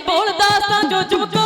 ਬੋਲ ਦਾਸਤਾਂ ਜੋ ਚਮਕੌਰ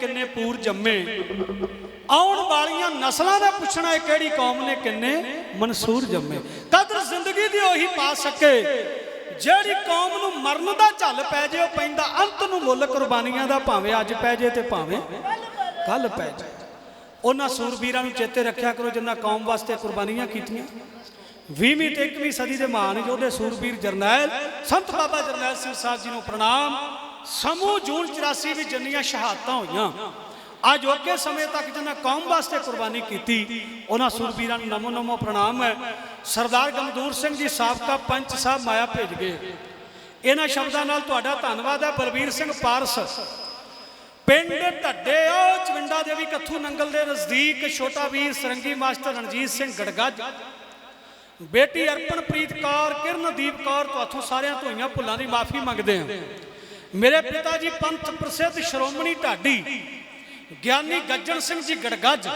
ਕਿੰਨੇ ਪੂਰ ਜੰਮੇ? ਆਉਣ ਵਾਲੀਆਂ ਨਸਲਾਂ ਦਾ ਪੁੱਛਣਾ ਹੈ ਕਿਹੜੀ ਕੌਮ ਨੇ, ਕਿੰਨੇ ਮਨਸੂਰ ਜੰਮੇ। ਕਦਰ ਜ਼ਿੰਦਗੀ ਦੀ ਉਹੀ ਪਾ ਸਕੇ। ਜਿਹੜੀ ਕੌਮ ਨੂੰ ਮਰਨ ਦਾ ਝੱਲ ਪੈ ਜੇ, ਉਹ ਪੈਂਦਾ ਅੰਤ ਨੂੰ ਮੁੱਲ ਕੁਰਬਾਨੀਆਂ ਦਾ, ਭਾਵੇਂ ਅੱਜ ਪੈ ਜੇ ਤੇ ਭਾਵੇਂ ਕੱਲ ਪੈ ਜੇ। ਉਹਨਾਂ ਸੂਰਬੀਰਾਂ ਨੂੰ ਚੇਤੇ ਰੱਖਿਆ ਕਰੋ ਜਿਨ੍ਹਾਂ ਕੌਮ ਵਾਸਤੇ ਕੁਰਬਾਨੀਆਂ ਕੀਤੀਆਂ। 20ਵੀਂ ਤੇ 21ਵੀਂ ਸਦੀ ਦੇ ਮਹਾਨ ਯੋਧੇ ਸੂਰਬੀਰ ਜਰਨੈਲ, ਸੰਤ ਬਾਬਾ ਜਰਨੈਲ ਸਿੰਘ ਸਾਹਿਬ ਜੀ ਨੂੰ ਪ੍ਰਣਾਮ। ਸਮੂਹ ਜੂਨ 84 ਵਿੱਚ ਜਿੰਨੀਆਂ ਸ਼ਹਾਦਤਾਂ ਹੋਈਆਂ, ਅੱਜ ਓਕੇ ਸਮੇਂ ਤੱਕ ਜਿਨ੍ਹਾਂ ਕੌਮ ਵਾਸਤੇ ਕੁਰਬਾਨੀ ਕੀਤੀ, ਉਹਨਾਂ ਸੂਰਬੀਰਾਂ ਨੂੰ ਨਮੋ ਨਮੋ ਪ੍ਰਣਾਮ ਹੈ। ਸਰਦਾਰ ਗਮਦੂਰ ਸਿੰਘ ਜੀ ਸਾਬਕਾ ਪੰਚ ਸਾਹਿਬ ਮਾਇਆ ਭੇਜ ਗਏ। ਇਹਨਾਂ ਸ਼ਬਦਾਂ ਨਾਲ ਤੁਹਾਡਾ ਧੰਨਵਾਦ ਹੈ, ਬਲਬੀਰ ਸਿੰਘ ਪਾਰਸ। ਪਿੰਡ ਢੱਡੇ ਉਹ, ਚਵਿੰਡਾ ਦੇਵੀ ਕੱਥੂ ਨੰਗਲ ਦੇ ਨਜ਼ਦੀਕ ਛੋਟਾ ਵੀਰ ਸਰੰਗੀ ਮਾਸਟਰ ਰਣਜੀਤ ਸਿੰਘ ਗੜਗੱਜ। ਬੇਟੀ ਅਰਪਣਪ੍ਰੀਤ ਕੌਰ, ਕਿਰਨਦੀਪ ਕੌਰ, ਤੁਹਾਥੋਂ ਸਾਰਿਆਂ ਤੋਂ ਹੋਈਆਂ ਭੁੱਲਾਂ ਦੀ ਮਾਫੀ ਮੰਗਦੇ ਹਾਂ। ਮੇਰੇ ਪਿਤਾ ਜੀ ਪੰਥ ਪ੍ਰਸਿੱਧ ਸ਼੍ਰੋਮਣੀ ਢਾਡੀ, ਗਿਆਨੀ ਗੱਜਣ ਸਿੰਘ ਜੀ ਗੜਗੱਜ,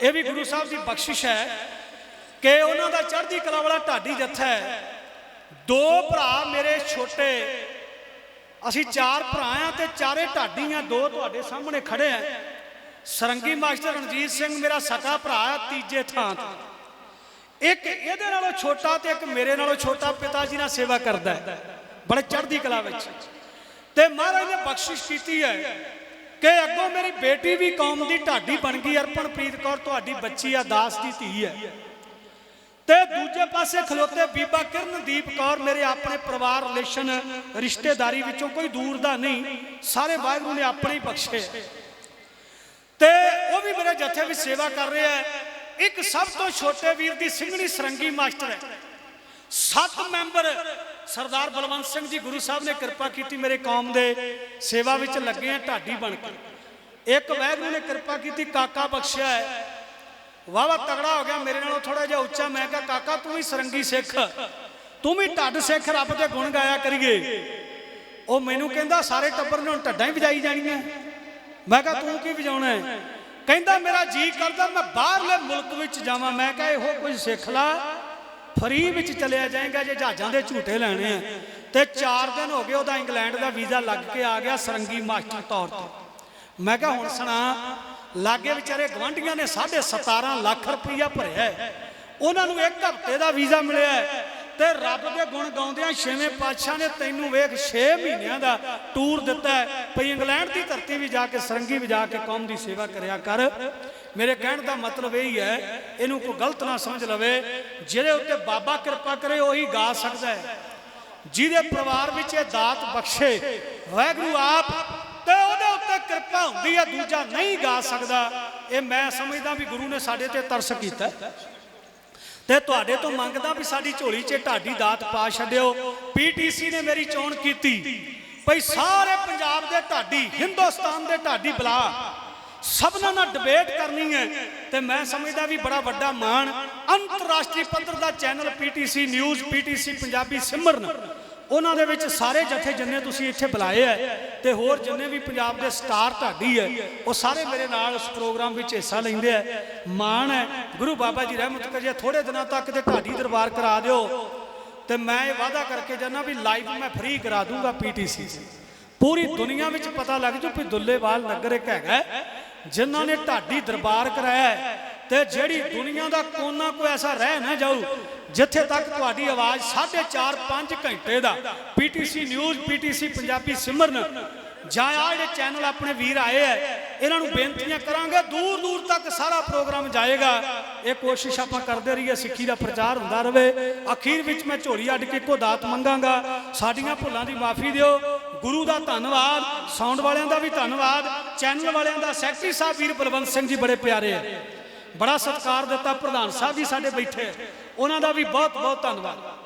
ਇਹ ਵੀ ਗੁਰੂ ਸਾਹਿਬ ਦੀ ਬਖਸ਼ਿਸ਼ ਹੈ ਕਿ ਉਹਨਾਂ ਦਾ ਚੜ੍ਹਦੀ ਕਲਾ ਵਾਲਾ ਢਾਡੀ ਜੱਥਾ ਹੈ। ਦੋ ਭਰਾ ਮੇਰੇ ਛੋਟੇ, ਅਸੀਂ ਚਾਰ ਭਰਾ ਆ ਤੇ ਚਾਰੇ ਢਾਡੀਆਂ ਦੋ ਤੁਹਾਡੇ ਸਾਹਮਣੇ ਖੜੇ ਆ ਸਰੰਗੀ ਮਾਸਟਰ ਰਣਜੀਤ ਸਿੰਘ ਮੇਰਾ ਸਕਾ ਭਰਾ ਆ ਤੀਜੇ ਥਾਂ ਤੇ। ਇੱਕ ਇਹਦੇ ਨਾਲੋਂ ਛੋਟਾ ਤੇ ਇੱਕ ਮੇਰੇ ਨਾਲੋਂ ਛੋਟਾ ਪਿਤਾ ਜੀ ਨਾਲ ਸੇਵਾ ਕਰਦਾ ਹੈ, ਬੜੇ ਚੜ੍ਹਦੀ ਕਲਾ ਵਿੱਚ। ਤੇ ਮਹਾਰਾਜ ਨੇ ਬਖਸ਼ਿਸ਼ ਕੀਤੀ ਹੈ ਕਿ ਅੱਗੋਂ ਮੇਰੀ ਬੇਟੀ ਵੀ ਕੌਮ ਦੀ ਢਾਡੀ ਬਣ ਗਈ, ਅਰਪਣਪ੍ਰੀਤ ਕੌਰ ਤੁਹਾਡੀ ਬੱਚੀ ਆ, ਦਾਸ ਦੀ ਧੀ ਹੈ। ਤੇ ਦੂਜੇ ਪਾਸੇ ਖਲੋਤੇ ਬੀਬਾ ਕਿਰਨਦੀਪ ਕੌਰ ਮੇਰੇ ਆਪਣੇ ਪਰਿਵਾਰ ਰਿਲੇਸ਼ਨ, ਰਿਸ਼ਤੇਦਾਰੀ ਵਿੱਚੋਂ ਕੋਈ ਦੂਰ ਦਾ ਨਹੀਂ, ਸਾਰੇ ਵਾਹਿਗੁਰੂ ਨੇ ਆਪਣੇ ਹੀ ਬਖਸ਼ੇ। ਤੇ ਉਹ ਵੀ ਮੇਰੇ ਜੱਥੇ ਵਿੱਚ ਸੇਵਾ ਕਰ ਰਿਹਾ ਹੈ। ਇੱਕ ਸਭ ਤੋਂ ਛੋਟੇ ਵੀਰ ਦੀ ਸਿੰਘਣੀ ਸਰੰਗੀ ਮਾਸਟਰ ਹੈ। ਸੱਤ ਮੈਂਬਰ ਸਰਦਾਰ ਬਲਵੰਤ ਸਿੰਘ ਜੀ ਗੁਰੂ ਸਾਹਿਬ ਨੇ ਕਿਰਪਾ ਕੀਤੀ ਮੇਰੇ ਕੌਮ ਦੇ ਸੇਵਾ ਵਿੱਚ ਲੱਗੇ ਆ ਢਾਡੀ ਬਣ ਕੇ। ਇੱਕ ਵਾਹਿਗੁਰੂ ਨੇ ਕਿਰਪਾ ਕੀਤੀ, ਕਾਕਾ ਬਖਸ਼ਿਆ ਹੈ। ਵਾਵਾ ਤਗੜਾ ਹੋ ਗਿਆ, ਮੇਰੇ ਨਾਲੋਂ ਥੋੜਾ ਜਿਹਾ ਉੱਚਾ। ਮੈਂ ਕਿਹਾ, ਕਾਕਾ, ਤੂੰ ਵੀ ਸਰੰਗੀ ਸਿੱਖ। ਤੂੰ ਵੀ ਢੱਡ ਸਿੱਖ, ਰੱਬ ਦੇ ਗੁਣ ਗਾਇਆ ਕਰੀਏ। ਉਹ ਮੈਨੂੰ ਕਹਿੰਦਾ, ਸਾਰੇ ਟੱਬਰ ਨੇ ਹੁਣ ਢੱਡਾਂ ਹੀ ਵਜਾਈ ਜਾਣੀਆਂ। ਮੈਂ ਕਿਹਾ, ਤੂੰ ਕੀ ਵਜਾਉਣਾ ਹੈ? ਕਹਿੰਦਾ, ਮੇਰਾ ਜੀ ਕਰਦਾ, ਮੈਂ ਬਾਹਰਲੇ ਮੁਲਕ ਵਿੱਚ ਜਾਵਾਂ। ਮੈਂ ਕਿਹਾ, ਇਹੋ ਕੁਝ ਸਿੱਖ ਲਾ। ਫਰੀ ਵਿੱਚ ਚਲਿਆ ਜਾਏਗਾ ਜੇ ਜਹਾਜ਼ਾਂ ਦੇ ਝੂਟੇ ਲੈਣੇ ਆ। ਤੇ 4 ਦਿਨ ਹੋ ਗਏ ਉਹਦਾ ਇੰਗਲੈਂਡ ਦਾ ਵੀਜ਼ਾ ਲੱਗ ਕੇ ਆ ਗਿਆ ਸਰੰਗੀ ਮਾਸਟਰ ਤੌਰ ਤੇ। ਮੈਂ ਕਿਹਾ, ਹੁਣ ਸੁਣਾ, ਲਾਗੇ ਵਿਚਾਰੇ ਗਵਾਂਢੀਆਂ ਨੇ 17.5 ਲੱਖ ਰੁਪਈਆ ਭਰਿਆ ਹੈ। ਉਹਨਾਂ ਨੂੰ ਇੱਕ ਹਫ਼ਤੇ ਦਾ ਵੀਜ਼ਾ ਮਿਲਿਆ ਹੈ। ਤੇ ਰੱਬ ਦੇ ਗੁਣ ਗਾਉਂਦਿਆਂ ਛੇਵੇਂ ਪਾਤਸ਼ਾਹ ਨੇ ਤੈਨੂੰ ਵੇਖ 6 ਮਹੀਨਿਆਂ ਦਾ ਟੂਰ ਦਿੱਤਾ ਹੈ। ਭਈ ਇੰਗਲੈਂਡ ਦੀ ਧਰਤੀ ਵੀ ਜਾ ਕੇ, ਸਰੰਗੀ ਵੀ ਜਾ ਕੇ ਕੌਮ ਦੀ ਸੇਵਾ ਕਰਿਆ ਕਰ। ਮੇਰੇ ਕਹਿਣ ਦਾ ਮਤਲਬ ਇਹ ਹੀ ਹੈ, ਇਹਨੂੰ ਕੋਈ ਗਲਤ ਨਾ ਸਮਝ ਲਵੇ। ਜਿਹਦੇ ਉੱਤੇ ਬਾਬਾ ਕਿਰਪਾ ਕਰੇ, ਉਹੀ ਗਾ ਸਕਦਾ ਹੈ। ਜਿਹਦੇ ਪਰਿਵਾਰ ਵਿੱਚ ਇਹ ਦਾਤ ਬਖਸ਼ੇ, ਵਾਹਿਗੁਰੂ ਆਪ ਤੇ ਉਹਦੇ ਉੱਤੇ ਕਿਰਪਾ ਹੁੰਦੀ ਹੈ, ਦੂਜਾ ਨਹੀਂ ਗਾ ਸਕਦਾ। ਇਹ ਮੈਂ ਸਮਝਦਾ ਵੀ ਗੁਰੂ ਨੇ ਸਾਡੇ ਤੇ ਤਰਸ ਕੀਤਾ। ਤੇ ਤੁਹਾਡੇ ਤੋਂ ਮੰਗਦਾ ਵੀ ਸਾਡੀ ਝੋਲੀ 'ਚ ਢਾਡੀ ਦਾਤ ਪਾ ਛੱਡਿਓ। ਪੀਟੀਸੀ ਨੇ ਮੇਰੀ ਚੋਣ ਕੀਤੀ। ਭਈ ਸਾਰੇ ਪੰਜਾਬ ਦੇ ਢਾਡੀ, ਹਿੰਦੁਸਤਾਨ ਦੇ ਢਾਡੀ ਬੁਲਾ ਸਭਨਾਂ ਨਾਲ ਡਿਬੇਟ ਕਰਨੀ ਹੈ। ਤੇ ਮੈਂ ਸਮਝਦਾ ਵੀ ਬੜਾ ਵੱਡਾ ਮਾਣ ਅੰਤਰਰਾਸ਼ਟਰੀ ਪੱਧਰ ਦਾ channel PTC news, PTC Punjabi Simran. ਉਹਨਾਂ ਦੇ ਵਿੱਚ ਸਾਰੇ ਜਥੇ ਜਿੰਨੇ ਤੁਸੀਂ ਇੱਥੇ ਬੁਲਾਏ ਆ ਤੇ ਹੋਰ ਜਿੰਨੇ ਵੀ ਪੰਜਾਬ ਦੇ ਸਟਾਰ ਢਾਡੀ ਹੈ, ਉਹ ਸਾਰੇ ਮੇਰੇ ਨਾਲ ਉਸ ਪ੍ਰੋਗਰਾਮ ਵਿੱਚ ਹਿੱਸਾ ਲੈਂਦੇ ਆ ਮਾਣ ਹੈ। ਗੁਰੂ ਬਾਬਾ ਜੀ ਰਹਿਮਤ ਕਰੇ ਥੋੜੇ ਦਿਨਾਂ ਤੱਕ ਤੇ ਢਾਡੀ ਦਰਬਾਰ ਕਰਾ ਦਿਓ। ਤੇ ਮੈਂ ਇਹ ਵਾਅਦਾ ਕਰਕੇ ਜਾਨਾ ਵੀ ਲਾਈਵ ਮੈਂ ਫ੍ਰੀ ਕਰਾ ਦੂੰਗਾ ਪੀਟੀਸੀ। ਪੂਰੀ ਦੁਨੀਆ ਵਿੱਚ ਪਤਾ ਲੱਗ ਜੂ ਵੀ ਦੁੱਲੇਵਾਲ ਨਗਰ ਇੱਕ ਹੈਗਾ ਜਿਨ੍ਹਾਂ ਨੇ ਢਾਡੀ ਦਰਬਾਰ ਕਰਾਇਆ ਤੇ ਜਿਹੜੀ ਦੁਨੀਆ ਦਾ ਕੋਨਾ ਕੋਈ ਐਸਾ ਰਹਿ ਨਾ ਜਾਊ, ਜਿੱਥੇ ਤੱਕ ਤੁਹਾਡੀ ਆਵਾਜ਼ 4.5 5 ਘੰਟੇ ਦਾ PTC news PTC Punjabi Simran ਜਾਂ ਆ ਜਿਹੜੇ ਚੈਨਲ ਆਪਣੇ ਵੀਰ ਆਏ ਐ ਇਹਨਾਂ ਨੂੰ ਬੇਨਤੀਆਂ ਕਰਾਂਗੇ, ਦੂਰ ਦੂਰ ਤੱਕ ਸਾਰਾ ਪ੍ਰੋਗਰਾਮ ਜਾਏਗਾ। ਇਹ ਕੋਸ਼ਿਸ਼ ਆਪਾਂ ਕਰਦੇ ਰਹੀਏ, ਸਿੱਖੀ ਦਾ ਪ੍ਰਚਾਰ ਹੁੰਦਾ ਰਹੇ ਅਖੀਰ ਵਿੱਚ ਮੈਂ ਝੋਲੀ ਅੱਡ ਕੇ ਇੱਕੋ ਦਾਤ ਮੰਗਾਂਗਾ। ਸਾਡੀਆਂ ਭੁੱਲਾਂ ਦੀ ਮਾਫੀ ਦਿਓ। ਗੁਰੂ ਦਾ ਧੰਨਵਾਦ ਸਾਊਂਡ ਵਾਲਿਆਂ ਦਾ ਵੀ ਧੰਨਵਾਦ ਚੈਨਲ ਵਾਲਿਆਂ ਦਾ, ਸੈਕਟਰੀ ਸਾਹਿਬ ਵੀਰ ਬਲਵੰਤ ਸਿੰਘ ਜੀ ਬੜੇ ਪਿਆਰੇ ਆ। ਬੜਾ ਸਤਿਕਾਰ ਦਿੱਤਾ, ਪ੍ਰਧਾਨ ਸਾਹਿਬ ਜੀ ਸਾਡੇ ਬੈਠੇ ਉਹਨਾਂ ਦਾ ਵੀ ਬਹੁਤ ਬਹੁਤ ਧੰਨਵਾਦ।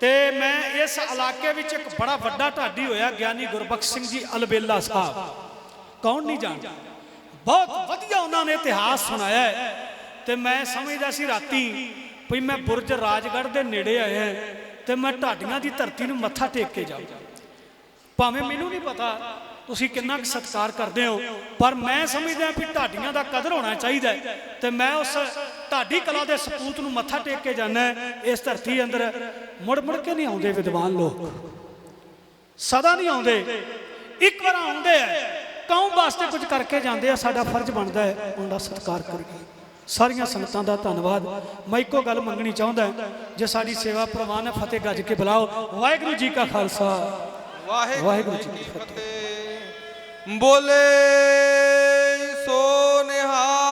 ਤੇ ਮੈਂ ਇਸ ਇਲਾਕੇ ਵਿੱਚ ਇੱਕ ਬੜਾ ਵੱਡਾ ਢਾਡੀ ਹੋਇਆ, ਗਿਆਨੀ ਗੁਰਬਖਸ਼ ਸਿੰਘ ਜੀ ਅਲਬੇਲਾ ਸਾਹਿਬ। ਕੌਣ ਨਹੀਂ ਜਾਣਦਾ? ਬਹੁਤ ਵਧੀਆ ਉਹਨਾਂ ਨੇ ਇਤਿਹਾਸ ਸੁਣਾਇਆ ਹੈ। ਤੇ ਮੈਂ ਸਮਝਦਾ ਸੀ ਰਾਤੀ ਵੀ ਮੈਂ ਬੁਰਜ ਰਾਜਗੜ੍ਹ ਦੇ ਨੇੜੇ ਆਇਆ ਤੇ ਮੈਂ ਢਾਡੀਆਂ ਦੀ ਧਰਤੀ ਨੂੰ ਮੱਥਾ ਟੇਕ ਕੇ ਜਾਵਾਂ। ਭਾਵੇਂ ਮੈਨੂੰ ਨਹੀਂ ਪਤਾ ਤੁਸੀਂ ਕਿੰਨਾ ਕੁ ਸਤਿਕਾਰ ਕਰਦੇ ਹੋ, ਪਰ ਮੈਂ ਸਮਝਦਾ ਵੀ ਢਾਡੀਆਂ ਦਾ ਕਦਰ ਹੋਣਾ ਚਾਹੀਦਾ ਹੈ ਤੇ ਮੈਂ ਉਸ ਢਾਡੀ ਕਲਾ ਦੇ ਸਪੂਤ ਨੂੰ ਮੱਥਾ ਟੇਕ ਕੇ ਜਾਣਾ ਇਸ ਧਰਤੀ ਅੰਦਰ ਮੁੜ ਮੁੜ ਕੇ ਨਹੀਂ ਆਉਂਦੇ ਵਿਦਵਾਨ ਲੋਕ। ਸਦਾ ਨਹੀਂ ਆਉਂਦੇ। ਇੱਕ ਵਾਰ ਆਉਂਦੇ ਆ ਕੌਮ ਵਾਸਤੇ ਕੁਝ ਕਰਕੇ ਜਾਂਦੇ ਆ ਸਾਡਾ ਫਰਜ਼ ਬਣਦਾ ਹੈ ਉਹਨਾਂ ਦਾ ਸਤਿਕਾਰ ਕਰੀਏ ਸਾਰੀਆਂ ਸੰਗਤਾਂ ਦਾ ਧੰਨਵਾਦ। ਮੈਂ ਇੱਕੋ ਗੱਲ ਮੰਗਣੀ ਚਾਹੁੰਦਾ ਜੇ ਸਾਡੀ ਸੇਵਾ ਪ੍ਰਵਾਨ ਹੈ ਫਤਿਹ ਗੱਜ ਕੇ ਬੁਲਾਓ। ਵਾਹਿਗੁਰੂ ਜੀ ਕਾ ਖਾਲਸਾ। ਵਾਹਿਗੁਰੂ ਜੀ ਕੀ ਫਤਿਹ। ਬੋਲੇ